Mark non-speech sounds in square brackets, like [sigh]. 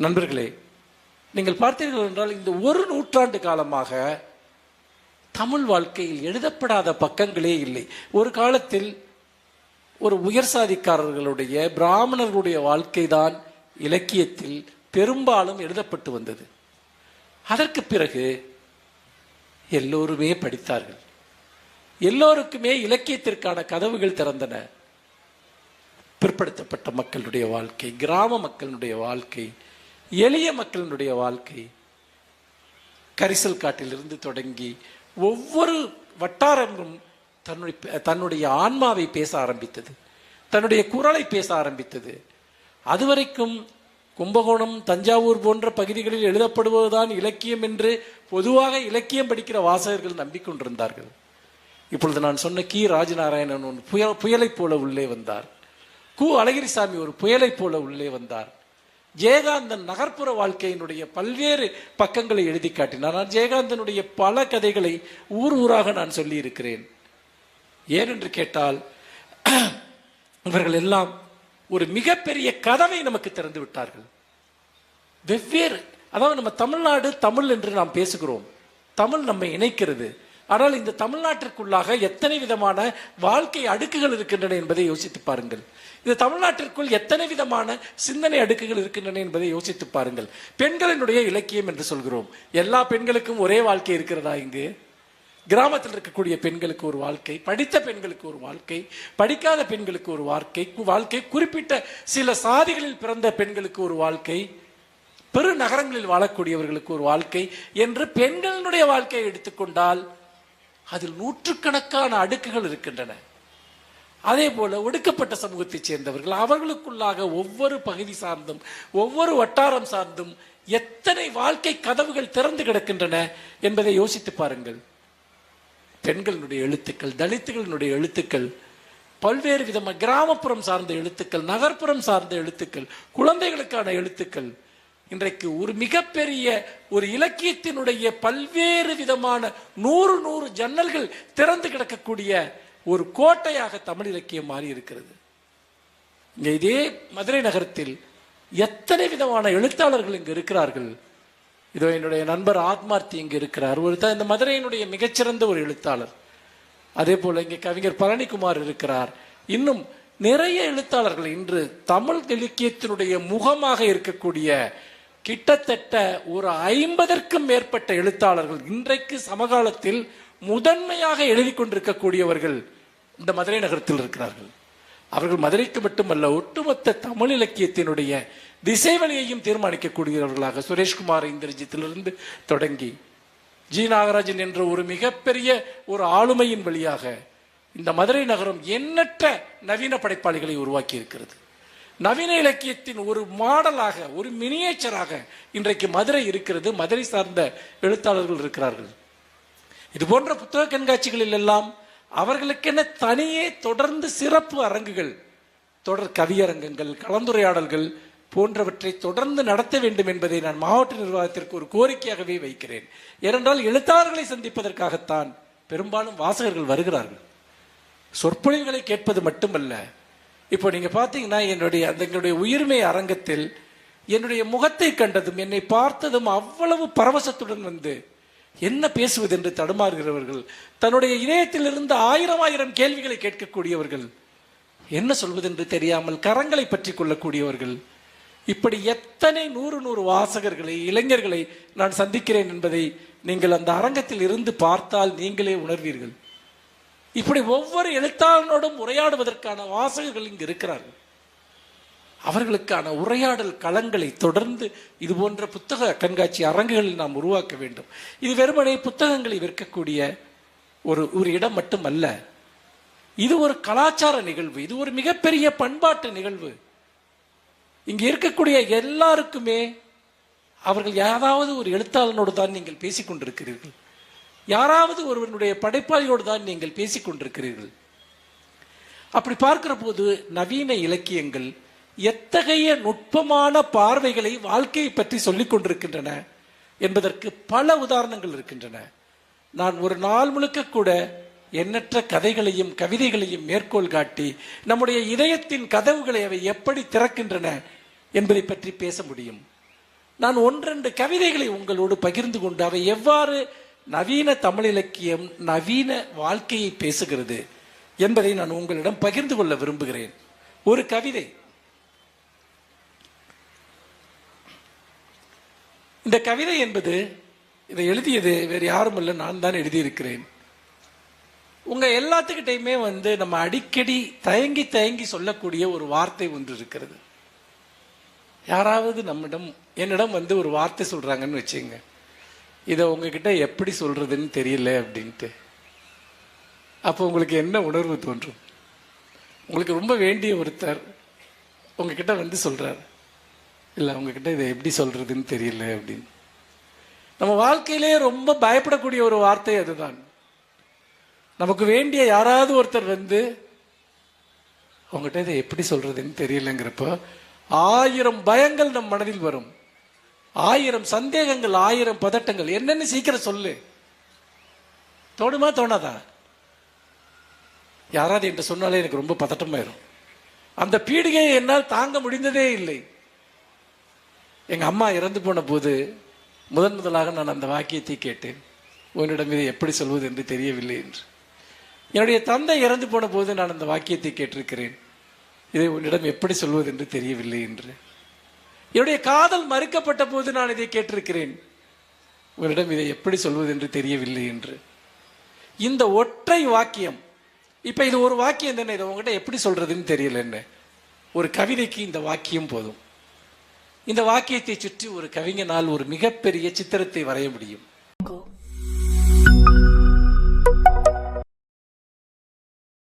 நண்பர்களே நீங்கள் பார்த்தீர்கள் என்றால் இந்த ஒரு நூற்றாண்டு காலமாக தமிழ் வாழ்க்கையில் எழுதப்படாத பக்கங்களே இல்லை. ஒரு காலத்தில் ஒரு உயர் சாதிக்காரர்களுடைய பிராமணர்களுடைய வாழ்க்கை தான் இலக்கியத்தில் பெரும்பாலும் எழுதப்பட்டு வந்தது. அதற்கு பிறகு எல்லோருமே படித்தார்கள். எல்லோருக்குமே இலக்கியத்திற்கான கதவுகள் திறந்தன. பிற்படுத்தப்பட்ட மக்களுடைய வாழ்க்கை கிராம மக்களுடைய வாழ்க்கை எளிய மக்களினுடைய வாழ்க்கை கரிசல் காட்டிலிருந்து தொடங்கி ஒவ்வொரு வட்டாரமும் தன்னுடைய தன்னுடைய ஆன்மாவை பேச ஆரம்பித்தது. தன்னுடைய குரலை பேச ஆரம்பித்தது. அதுவரைக்கும் கும்பகோணம் தஞ்சாவூர் போன்ற பகுதிகளில் எழுதப்படுவதுதான் இலக்கியம் என்று பொதுவாக இலக்கியம் படிக்கிற வாசகர்கள் நம்பிக்கொண்டிருந்தார்கள். இப்பொழுது நான் சொன்ன கி. ராஜநாராயணன் ஒரு புயல் புயலைப் போல உள்ளே வந்தார். கு. அழகிரிசாமி ஒரு புயலைப் போல உள்ளே வந்தார். ஜெயகாந்தன் நகர்ப்புற வாழ்க்கையினுடைய பல்வேறு பக்கங்களை எழுதி காட்டினார். நான் ஜெயகாந்தனுடைய பல கதைகளை ஊர் ஊராக நான் சொல்லி இருக்கிறேன் ஏனென்று கேட்டால் [clears throat] இவர்கள் எல்லாம் ஒரு மிகப்பெரிய கதவை நமக்கு திறந்து விட்டார்கள். வெவ்வேறு அதாவது நம்ம தமிழ்நாடு தமிழ் என்று நாம் பேசுகிறோம். தமிழ் நம்மை இணைக்கிறது. ஆனால் இந்த தமிழ்நாட்டிற்குள்ளாக எத்தனை விதமான வாழ்க்கை அடுக்குகள் இருக்கின்றன என்பதை யோசித்து பாருங்கள். இந்த தமிழ்நாட்டிற்குள் எத்தனை விதமான சிந்தனை அடுக்குகள் இருக்கின்றன என்பதை யோசித்து பாருங்கள். பெண்களினுடைய இலக்கியம் என்று சொல்கிறோம். எல்லா பெண்களுக்கும் ஒரே வாழ்க்கை இருக்கிறதா இங்கு? கிராமத்தில் இருக்கக்கூடிய பெண்களுக்கு ஒரு வாழ்க்கை படித்த பெண்களுக்கு ஒரு வாழ்க்கை படிக்காத பெண்களுக்கு ஒரு வாழ்க்கை வாழ்க்கை குறிப்பிட்ட சில சாதிகளில் பிறந்த பெண்களுக்கு ஒரு வாழ்க்கை பெரு நகரங்களில் வாழக்கூடியவர்களுக்கு ஒரு வாழ்க்கை என்று பெண்களினுடைய வாழ்க்கையை எடுத்துக்கொண்டால் அதில் நூற்றுக்கணக்கான அடுக்குகள் இருக்கின்றன. அதே போல ஒடுக்கப்பட்ட சமூகத்தைச் சேர்ந்தவர்கள் அவர்களுக்குள்ளாக ஒவ்வொரு பகுதி சார்ந்தும் ஒவ்வொரு வட்டாரம் சார்ந்தும் எத்தனை வாழ்க்கை கதவுகள் திறந்து கிடக்கின்றன என்பதை யோசித்து பாருங்கள். பெண்களினுடைய எழுத்துக்கள் தலித்துகளினுடைய எழுத்துக்கள் பல்வேறு விதமாக கிராமப்புறம் சார்ந்த எழுத்துக்கள் நகர்ப்புறம் சார்ந்த எழுத்துக்கள் குழந்தைகளுக்கான எழுத்துக்கள் இன்றைக்கு ஒரு மிகப்பெரிய ஒரு இலக்கியத்தினுடைய பல்வேறு விதமான நூறு நூறு ஜன்னல்கள் திறந்து கிடக்கக்கூடிய ஒரு கோட்டையாக தமிழ் இலக்கியம் மாறி இருக்கிறது இங்கே இதே மதுரை நகரத்தில் எத்தனை விதமான எழுத்தாளர்கள் இங்கு இருக்கிறார்கள்? இதோ என்னுடைய நண்பர் ஆத்மார்த்தி இங்கு இருக்கிறார். ஒரு த- இந்த மதுரையினுடைய மிகச்சிறந்த ஒரு எழுத்தாளர். அதே போல் இங்கே கவிஞர் பழனிக்குமார் இருக்கிறார். இன்னும் நிறைய எழுத்தாளர்கள் இன்று தமிழ் இலக்கியத்தினுடைய முகமாக இருக்கக்கூடிய கிட்டத்தட்ட ஒரு ஐம்பதற்கும் மேற்பட்ட எழுத்தாளர்கள் இன்றைக்கு சமகாலத்தில் முதன்மையாக எழுதி கொண்டிருக்கக்கூடியவர்கள் இந்த மதுரை நகரத்தில் இருக்கிறார்கள். அவர்கள் மதுரைக்கு மட்டுமல்ல ஒட்டுமொத்த தமிழ் இலக்கியத்தினுடைய திசைவழியையும் தீர்மானிக்கக்கூடியவர்களாக சுரேஷ்குமார் இந்திரஜித்திலிருந்து தொடங்கி ஜி நாகராஜன் என்ற ஒரு மிகப்பெரிய ஒரு ஆளுமையின் வழியாக இந்த மதுரை நகரம் எண்ணற்ற நவீன படைப்பாளிகளை உருவாக்கி இருக்கிறது நவீன இலக்கியத்தின் ஒரு மாடலாக ஒரு மினியேச்சராக இன்றைக்கு மதுரை இருக்கிறது. மதுரை சார்ந்த எழுத்தாளர்கள் இருக்கிறார்கள். இது போன்ற புத்தக கண்காட்சிகளில் எல்லாம் அவர்களுக்கென தனியே தொடர்ந்து சிறப்பு அரங்குகள் தொடர் கவியரங்கங்கள் கலந்துரையாடல்கள் போன்றவற்றை தொடர்ந்து நடத்த வேண்டும் என்பதை நான் மாவட்ட நிர்வாகத்திற்கு ஒரு கோரிக்கையாகவே வைக்கிறேன். ஏனென்றால் எழுத்தாளர்களை சந்திப்பதற்காகத்தான் பெரும்பாலும் வாசகர்கள் வருகிறார்கள். சொற்பொழிவுகளை கேட்பது மட்டுமல்ல இப்போ நீங்க பார்த்தீங்கன்னா என்னுடைய அந்த எங்களுடைய உயிர்மை அரங்கத்தில் என்னுடைய முகத்தை கண்டதும் என்னை பார்த்ததும் அவ்வளவு பரவசத்துடன் வந்து என்ன பேசுவது என்று தடுமாறுகிறவர்கள் தன்னுடைய இதயத்திலிருந்து ஆயிரம் ஆயிரம் கேள்விகளை கேட்கக்கூடியவர்கள் என்ன சொல்வதென்று தெரியாமல் கரங்களை பற்றி கொள்ளக்கூடியவர்கள் இப்படி எத்தனை நூறு நூறு வாசகர்களை இளைஞர்களை நான் சந்திக்கிறேன் என்பதை நீங்கள் அந்த அரங்கத்தில் இருந்து பார்த்தால் நீங்களே உணர்வீர்கள். இப்படி ஒவ்வொரு எழுத்தாளனோடும் உரையாடுவதற்கான வாசகர்கள் இங்கு இருக்கிறார்கள். அவர்களுக்கான உரையாடல் களங்களை தொடர்ந்து இது போன்ற புத்தக கண்காட்சி அரங்குகளில் நாம் உருவாக்க வேண்டும். இது வெறுமனே புத்தகங்களை விற்கக்கூடிய ஒரு ஒரு இடம் மட்டுமல்ல. இது ஒரு கலாச்சார நிகழ்வு. இது ஒரு மிகப்பெரிய பண்பாட்டு நிகழ்வு. இங்கே இருக்கக்கூடிய எல்லாருக்குமே அவர்கள் யாராவது ஒரு எழுத்தாளனோடு தான் நீங்கள் பேசிக்கொண்டிருக்கிறீர்கள். யாராவது ஒருவனுடைய படைப்பாளியோடு தான் நீங்கள் பேசிக் கொண்டிருக்கிறீர்கள். அப்படி பார்க்கிற போது நவீன இலக்கியங்கள் எத்தகைய நுட்பமான பார்வைகளை வாழ்க்கையை பற்றி சொல்லிக் கொண்டிருக்கின்றன என்பதற்கு பல உதாரணங்கள் இருக்கின்றன. நான் ஒரு நாள் முழுக்க கூட எண்ணற்ற கதைகளையும் கவிதைகளையும் மேற்கோள் காட்டி நம்முடைய இதயத்தின் கதவுகளை அவை எப்படி திறக்கின்றன என்பதை பற்றி பேச முடியும். நான் ஒன்றெண்டு கவிதைகளை உங்களோடு பகிர்ந்து கொண்டு அவை எவ்வாறு நவீன தமிழ் இலக்கியம் நவீன வாழ்க்கையை பேசுகிறது என்பதை நான் உங்களிடம் பகிர்ந்து கொள்ள விரும்புகிறேன். ஒரு கவிதை. இந்த கவிதை என்பது இதை எழுதியது வேறு யாரும் இல்லை நான் தான் எழுதியிருக்கிறேன். உங்க எல்லாத்துக்கிட்டையுமே வந்து நம்ம அடிக்கடி தயங்கி தயங்கி சொல்லக்கூடிய ஒரு வார்த்தை ஒன்று இருக்கிறது. யாராவது நம்மிடம் என்னிடம் வந்து ஒரு வார்த்தை சொல்றாங்கன்னு வச்சுங்க இதை உங்ககிட்ட எப்படி சொல்றதுன்னு தெரியல அப்படின்ட்டு. அப்போ உங்களுக்கு என்ன உணர்வு தோன்றும்? உங்களுக்கு ரொம்ப வேண்டிய ஒருத்தர் உங்ககிட்ட வந்து சொல்றார். இல்லை உங்ககிட்ட இதை எப்படி சொல்றதுன்னு தெரியல அப்படின்னு. நம்ம வாழ்க்கையிலே ரொம்ப பயப்படக்கூடிய ஒரு வார்த்தை அதுதான். நமக்கு வேண்டிய யாராவது ஒருத்தர் வந்து உங்ககிட்ட இதை எப்படி சொல்றதுன்னு தெரியலங்கிறப்ப ஆயிரம் பயங்கள் நம் மனதில் வரும். ஆயிரம் சந்தேகங்கள் ஆயிரம் பதட்டங்கள். என்னன்னு சீக்கிரம் சொல்லு. தோணுமா தோணாதா? யாராவது என்று சொன்னாலே எனக்கு ரொம்ப பதட்டமாயிரும். அந்த பீடிகையை என்னால் தாங்க முடிந்ததே இல்லை. எங்க அம்மா இறந்து போன போது முதன் முதலாக நான் அந்த வாக்கியத்தை கேட்டேன். உன்னிடம் இதை எப்படி சொல்வது என்று தெரியவில்லை என்று. என்னுடைய தந்தை இறந்து போன போது நான் அந்த வாக்கியத்தை கேட்டிருக்கிறேன். இதை உன்னிடம் எப்படி சொல்வது என்று தெரியவில்லை என்று. என்னுடைய காதல் மறுக்கப்பட்ட போது நான் இதை கேட்டிருக்கிறேன். உங்களிடம் இதை எப்படி சொல்வது என்று தெரியவில்லை என்று. இந்த ஒற்றை வாக்கியம் இப்ப இது ஒரு வாக்கியம் தானே இதை உங்ககிட்ட எப்படி சொல்றதுன்னு தெரியல என்ன? ஒரு கவிதைக்கு இந்த வாக்கியம் போதும். இந்த வாக்கியத்தை சுற்றி ஒரு கவிஞனால் ஒரு மிகப்பெரிய சித்திரத்தை வரைய முடியும்.